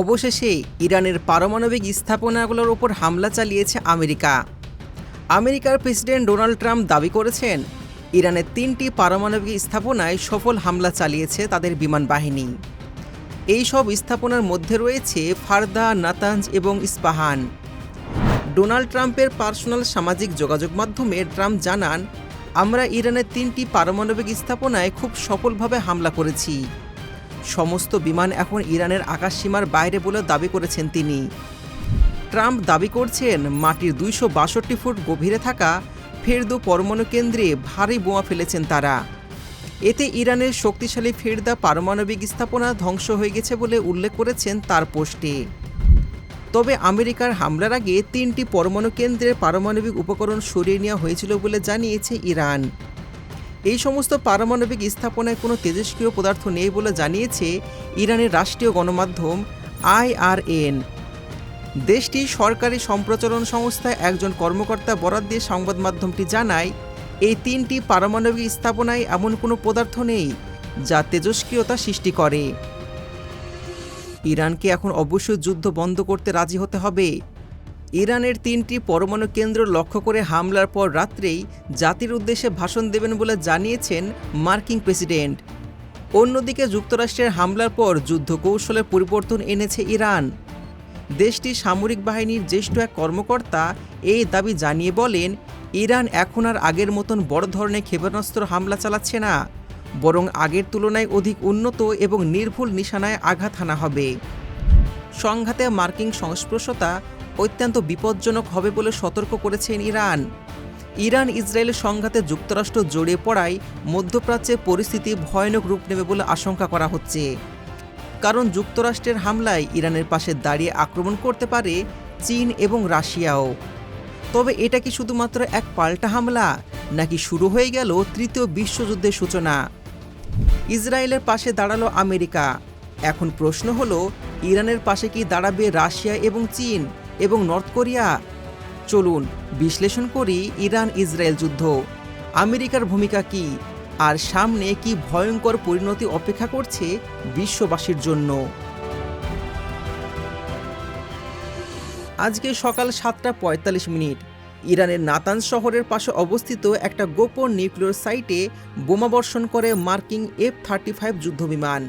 অবশেষে ইরানের পারমাণবিক স্থাপনাগুলোর ওপর হামলা চালিয়েছে আমেরিকা। আমেরিকার প্রেসিডেন্ট ডোনাল্ড ট্রাম্প দাবি করেছেন, ইরানের তিনটি পারমাণবিক স্থাপনায় সফল হামলা চালিয়েছে তাদের বিমান বাহিনী। এই সব স্থাপনার মধ্যে রয়েছে ফারদা, নাতাঞ্জ এবং ইস্পাহান। ডোনাল্ড ট্রাম্পের পার্সোনাল সামাজিক যোগাযোগ মাধ্যমে ট্রাম্প জানান, আমরা ইরানের তিনটি পারমাণবিক স্থাপনায় খুব সফলভাবে হামলা করেছি। সমস্ত বিমান এখন ইরানের আকাশসীমার বাইরে বলে দাবি করেছেন তিনি। ট্রাম্প দাবি করছেন মাটির দুইশো বাষট্টি ফুট গভীরে থাকা ফেরদো পরমাণু কেন্দ্রে ভারী বোমা ফেলেছেন তারা। এতে ইরানের শক্তিশালী ফেরদা পারমাণবিক স্থাপনা ধ্বংস হয়ে গেছে বলে উল্লেখ করেছেন তার পোস্টে। তবে আমেরিকার হামলার আগে তিনটি পরমাণু কেন্দ্রের পারমাণবিক উপকরণ সরিয়ে নেওয়া হয়েছিল বলে জানিয়েছে ইরান। এই সমস্ত পারমাণবিক স্থাপনায় কোনো তেজস্ক্রিয় পদার্থ নেই বলে জানিয়েছে ইরানের রাষ্ট্রীয় গণমাধ্যম আইআরএন। দেশটির সরকারি সম্প্রচারণ সংস্থায় একজন কর্মকর্তা বরাদ দিয়ে সংবাদ মাধ্যমটি জানায়, এই তিনটি পারমাণবিক স্থাপনায় এমন কোনো পদার্থ নেই যা তেজস্ক্রিয়তা সৃষ্টি করে। ইরানকে এখন অবশ্যই যুদ্ধ বন্ধ করতে রাজি হতে হবে। ইরানের তিনটি পরমাণু কেন্দ্র লক্ষ্য করে হামলার পর রাত্রেই জাতির উদ্দেশ্যে ভাষণ দেবেন বলে জানিয়েছেন মার্কিন প্রেসিডেন্ট। অন্যদিকে যুক্তরাষ্ট্রের হামলার পর যুদ্ধ কৌশলে পরিবর্তন এনেছে ইরান। দেশটির সামরিক বাহিনীর জ্যেষ্ঠ এক কর্মকর্তা এই দাবি জানিয়ে বলেন, ইরান এখন আর আগের মতন বড় ধরনের ক্ষেপণাস্ত্র হামলা চালাচ্ছে না, বরং আগের তুলনায় অধিক উন্নত এবং নির্ভুল নিশানায় আঘাত হানা হবে। সংঘাতে মার্কিন সংস্পর্শতা অত্যন্ত বিপজ্জনক হবে বলে সতর্ক করেছেন ইরান। ইরান ইসরায়েলের সংঘাতে যুক্তরাষ্ট্র জড়িয়ে পড়ায় মধ্যপ্রাচ্যে পরিস্থিতি ভয়ানক রূপ নেবে বলে আশঙ্কা করা হচ্ছে। কারণ যুক্তরাষ্ট্রের হামলায় ইরানের পাশে দাঁড়িয়ে আক্রমণ করতে পারে চীন এবং রাশিয়াও। তবে এটা কি শুধুমাত্র এক পাল্টা হামলা, নাকি শুরু হয়ে গেল তৃতীয় বিশ্বযুদ্ধের সূচনা? ইসরায়েলের পাশে দাঁড়াল আমেরিকা। এখন প্রশ্ন হলো, ইরানের পাশে কি দাঁড়াবে রাশিয়া এবং চীন? এবং নর্থ কোরিয়া। চলুন, বিশ্লেষণ করি ইরান ইসরায়েল যুদ্ধ। আমেরিকার ভূমিকা কি? আর সামনে কি ভয়ঙ্কর পরিণতি অপেক্ষা করছে বিশ্ববাসীর জন্য? আজকে সকাল সাতটা পঁয়তাল্লিশ মিনিট। ইরানের নাতান শহরের পাশে অবস্থিত একটা গোপন নিউক্লিয়ার সাইটে বোমাবর্ষণ করে মার্কিং এফ থার্টি ফাইভ যুদ্ধবিমান।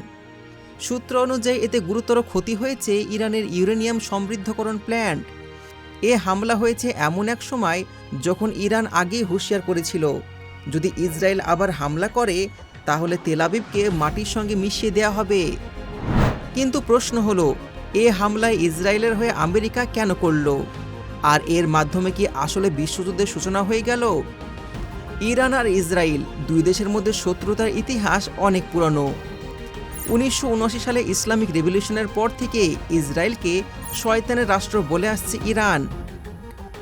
সূত্র অনুযায়ী এতে গুরুতর ক্ষতি হয়েছে ইরানের ইউরেনিয়াম সমৃদ্ধকরণ প্ল্যান্ট। এ হামলা হয়েছে এমন এক সময় যখন ইরান আগেই হুঁশিয়ার করেছিল, যদি ইসরায়েল আবার হামলা করে, তাহলে তেলাবিবকে মাটির সঙ্গে মিশিয়ে দেওয়া হবে। কিন্তু প্রশ্ন হলো, এ হামলায় ইসরায়েলের হয়ে আমেরিকা কেন করল? আর এর মাধ্যমে কি আসলে বিশ্বযুদ্ধের সূচনা হয়ে গেল? ইরান আর ইসরায়েল, দুই দেশের মধ্যে শত্রুতার ইতিহাস অনেক পুরনো। উনিশশো উনআশি সালে ইসলামিক রেভলিউশনের পর থেকে ইসরায়েলকে শয়তানের রাষ্ট্র বলে আসছে ইরান।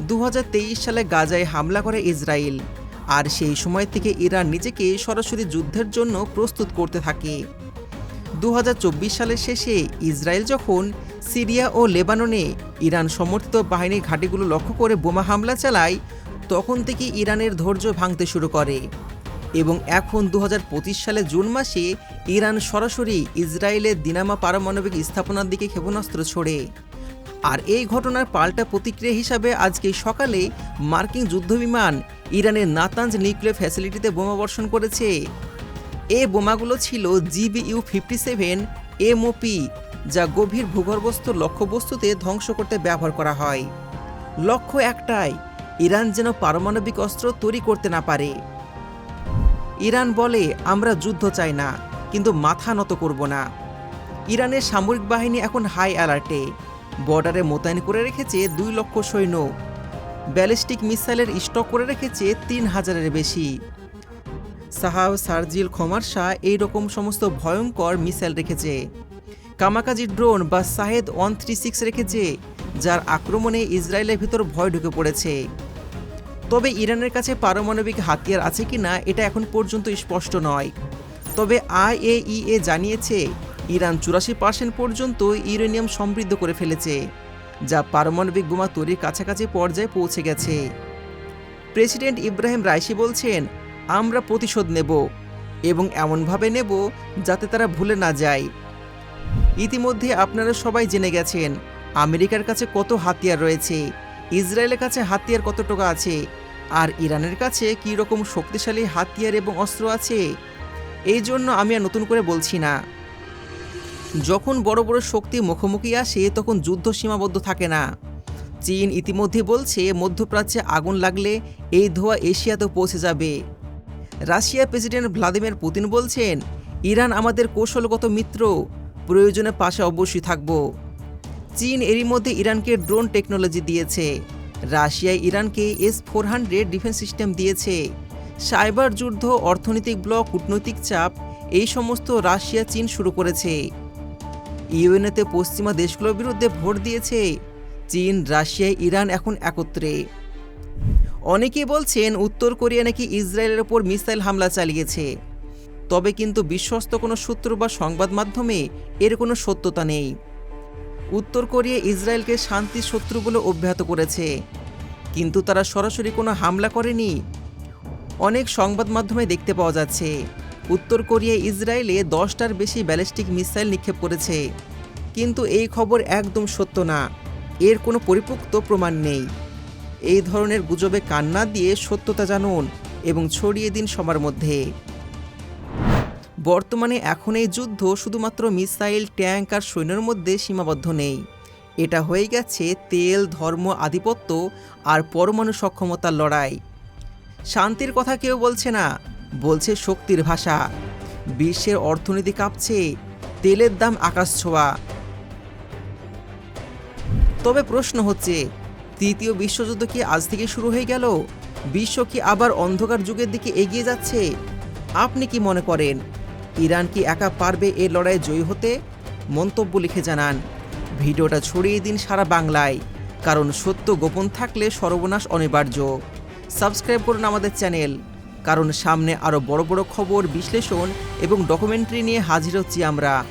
দু হাজার তেইশ সালে গাজায় হামলা করে ইসরায়েল। আর সেই সময় থেকে ইরান নিজেকে সরাসরি যুদ্ধের জন্য প্রস্তুত করতে থাকে। দু হাজার চব্বিশ সালের শেষে ইসরায়েল যখন সিরিয়া ও লেবাননে ইরান সমর্থিত বাহিনীর ঘাঁটিগুলো লক্ষ্য করে বোমা হামলা চালায়, তখন থেকে ইরানের ধৈর্য ভাঙতে শুরু করে। এবং এখন দু সালে জুন মাসে ইরান সরাসরি ইসরায়েলের দিনামা পারমাণবিক স্থাপনার দিকে ক্ষেপণাস্ত্র ছোড়ে। আর এই ঘটনার পাল্টা প্রতিক্রিয়া হিসাবে আজকে সকালে মার্কিন যুদ্ধবিমান ইরানের নাতাঞ্জ নিউক্লিয়ার ফ্যাসিলিটিতে বোমা বর্ষণ করেছে। এ বোমাগুলো ছিল জিবিইউ ফিফটি সেভেন এমওপি, যা গভীর ভূগর্ভস্থ লক্ষ্যবস্তুতে ধ্বংস করতে ব্যবহার করা হয়। লক্ষ্য একটাই, ইরান যেন পারমাণবিক অস্ত্র তৈরি করতে না পারে। ইরান বলে, আমরা যুদ্ধ চাই না, কিন্তু মাথা নত করব না। ইরানের সামরিক বাহিনী এখন হাই অ্যালার্টে। বর্ডারে মোতায়েন করে রেখেছে দুই লক্ষ সৈন্য। ব্যালিস্টিক মিসাইলের স্টক করে রেখেছে তিন হাজারের বেশি। সাহাব সার্জিল খমার শাহ এইরকম সমস্ত ভয়ঙ্কর মিসাইল রেখেছে। কামাকাজি ড্রোন বা সাহেদ ওয়ান থ্রি সিক্স রেখেছে, যার আক্রমণে ইসরায়েলের ভিতর ভয় ঢুকে পড়েছে। তবে ইরানের কাছে পারমাণবিক হাতিয়ার আছে কি না, এটা এখন পর্যন্ত স্পষ্ট নয়। তবে আইএইএ জানিয়েছে, ইরান চুরাশি পার্সেন্ট পর্যন্ত ইউরেনিয়াম সমৃদ্ধ করে ফেলেছে, যা পারমাণবিক বোমা তৈরির কাছাকাছি পর্যায়ে পৌঁছে গেছে। প্রেসিডেন্ট ইব্রাহিম রাইসি বলছেন, আমরা প্রতিশোধ নেব এবং এমনভাবে নেব যাতে তারা ভুলে না যায়। ইতিমধ্যে আপনারা সবাই জেনে গেছেন, আমেরিকার কাছে কত হাতিয়ার রয়েছে, ইসরায়েলের কাছে হাতিয়ার কত টাকা আছে আর ইরানের কাছে কী রকম শক্তিশালী হাতিয়ার এবং অস্ত্র আছে? এই জন্য আমি আর নতুন করে বলছি না। যখন বড় বড় শক্তি মুখোমুখি আসে, তখন যুদ্ধ সীমাবদ্ধ থাকে না। চীন ইতিমধ্যে বলছে, মধ্যপ্রাচ্যে আগুন লাগলে এই ধোঁয়া এশিয়াতেও পৌঁছে যাবে। রাশিয়া প্রেসিডেন্ট ভ্লাদিমির পুতিন বলছেন, ইরান আমাদের কৌশলগত মিত্র। প্রয়োজনে পাশে অবশ্যই থাকব। চীন এরই মধ্যে ইরানকে ড্রোন টেকনোলজি দিয়েছে। রাশিয়ায় ইরানকে S four hundred defence system দিয়েছে। সাইবার যুদ্ধ, অর্থনৈতিক ব্লক, কূটনৈতিক চাপ, এই সমস্ত রাশিয়া চীন শুরু করেছে। ইউএনএতে পশ্চিমা দেশগুলোর বিরুদ্ধে ভোট দিয়েছে। চীন, রাশিয়া, ইরান এখন একত্রে। অনেকেই বলছেন উত্তর কোরিয়া নাকি ইসরায়েলের ওপর মিসাইল হামলা চালিয়েছে। তবে কিন্তু বিশ্বস্ত কোনো সূত্র বা সংবাদ মাধ্যমে এর কোনো সত্যতা নেই। উত্তর কোরিয়া ইসরায়েলকে শান্তি শত্রু বলে অব্যাহত করেছে। কিন্তু তারা সরাসরি কোনো হামলা করেনি। অনেক সংবাদ মাধ্যমে দেখতে পাওয়া যাচ্ছে, উত্তর কোরিয়া ইসরায়েলে দশটার বেশি ব্যালিস্টিক মিসাইল নিক্ষেপ করেছে। কিন্তু এই খবর একদম সত্য না, এর কোনো পরিপুক্ত প্রমাণ নেই। এই ধরনের গুজবে কান্না দিয়ে সত্যতা জানুন এবং ছড়িয়ে দিন সবার মধ্যে। বর্তমানে এখন এই যুদ্ধ শুধুমাত্র মিসাইল, ট্যাঙ্ক আর সৈন্যের মধ্যে সীমাবদ্ধ নেই। এটা হয়ে গেছে তেল, ধর্ম, আধিপত্য আর পরমাণু সক্ষমতার লড়াই। শান্তির কথা কেউ বলছে না, বলছে শক্তির ভাষা। বিশ্বের অর্থনীতি কাঁপছে, তেলের দাম আকাশ ছোঁয়া। তবে প্রশ্ন হচ্ছে, তৃতীয় বিশ্বযুদ্ধ কি আজ থেকে শুরু হয়ে গেল? বিশ্ব কি আবার অন্ধকার যুগের দিকে এগিয়ে যাচ্ছে? আপনি কি মনে করেন? ইরান কি একা পারবে এ লড়াইয়ে জয়ী হতে? মন্তব্য লিখে জানান। ভিডিওটা ছড়িয়ে দিন সারা বাংলায়। কারণ সত্য গোপন থাকলে সর্বনাশ অনিবার্য। সাবস্ক্রাইব করুন আমাদের চ্যানেল। কারণ সামনে আরও বড় বড় খবর, বিশ্লেষণ এবং ডকুমেন্টারি নিয়ে হাজির হচ্ছি আমরা।